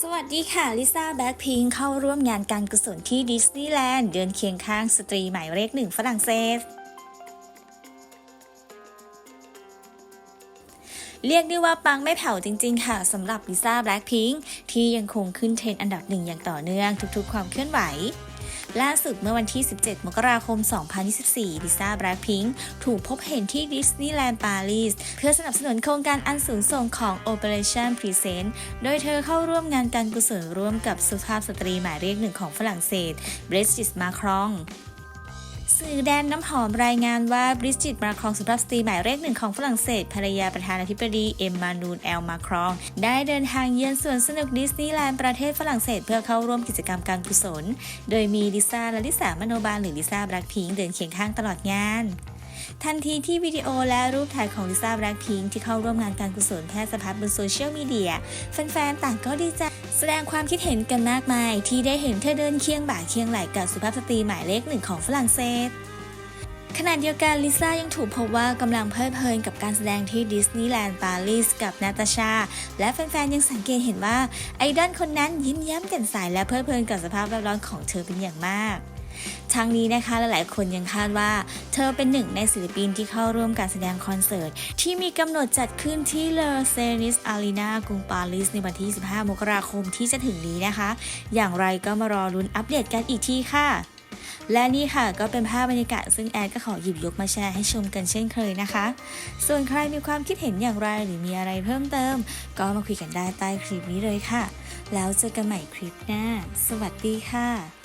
สวัสดีค่ะ ลิซ่าแบ็คพิงเข้าร่วมงานการกุศลที่ดิสนีย์แลนด์เดินเคียงข้างสตรีหมายเลขหนึ่งฝรั่งเศส เรียกได้ว่าปังไม่แผ่วจริง ๆ ค่ะสำหรับลิซ่าแบล็คพิงที่ยังคงขึ้นเทรนด์อันดับหนึ่งอย่างต่อเนื่องทุกๆ ความเคลื่อนไหว ล่าสุดเมื่อวันที่ 17 มกราคม 2024 ลิซ่าแบล็คพิงถูกพบเห็นที่ดิสนีย์แลนด์ปารีส เพื่อสนับสนุนโครงการอันสูงส่งของ Operation Present โดยเธอเข้าร่วมงานการกุศลร่วมกับสุภาพสตรีหมายเลขหนึ่งของฝรั่งเศสเบรสจิสมาครอง สื่อแดนน้ำหอมรายงานว่าบริจิตมาครองสุภาพสตรีหมายเลขหนึ่งของฝรั่งเศสภรรยาประธานาธิบดีเอ็มมานูนแอลมาครอง ได้เดินทางเยือนสวนสนุกดิสนีย์แลนด์ประเทศฝรั่งเศสเพื่อเข้าร่วมกิจกรรมการกุศล โดยมีลิซ่าและลิสามโนบาลหรือลิซ่าแบล็คพิงเดินเคียงข้างตลอดงาน ทันทีที่วิดีโอและรูปถ่ายของลิซ่าแบล็คพิงค์ที่เข้าร่วมงานการกุศลแพร่สะพัดบนโซเชียลมีเดียแฟนๆ ต่างก็ดีใจแสดงความคิดเห็นกันมากมาย ที่ได้เห็นเธอเดินเคียงบ่าเคียงไหล่กับสุภาพสตรีหมายเลขหนึ่งของฝรั่งเศสขณะเดียวกันลิซ่ายังถูกพบว่ากำลังเพลิดเพลินกับการแสดงที่ดิสนีย์แลนด์ปารีสกับนาตาชา และแฟนๆ ยังสังเกตเห็นว่าไอดอลคนนั้นยิ้มแย้มแจ่มใสและเพลิดเพลินกับสภาพแวดล้อมของเธอเป็นอย่างมาก ทั้งนี้นะคะหลายๆ คนยังคาดว่า เธอเป็นหนึ่งในศิลปินที่เข้าร่วมการแสดงคอนเสิร์ต ที่มีกำหนดจัดขึ้นที่เลอเซนิสอารีนากรุงปารีสในวันที่ 15 มกราคมที่จะถึงนี้นะคะ อย่างไรก็มารอลุ้นอัปเดตกันอีกทีค่ะ และนี่ค่ะก็เป็นภาพบรรยากาศซึ่งแอดก็ขอหยิบยกมาแชร์ให้ชมกันเช่นเคยนะคะ ส่วนใครมีความคิดเห็นอย่างไรหรือมีอะไรเพิ่มเติม ก็มาคุยกันได้ใต้คลิปนี้เลยค่ะ แล้วเจอกันใหม่คลิปหน้า สวัสดีค่ะ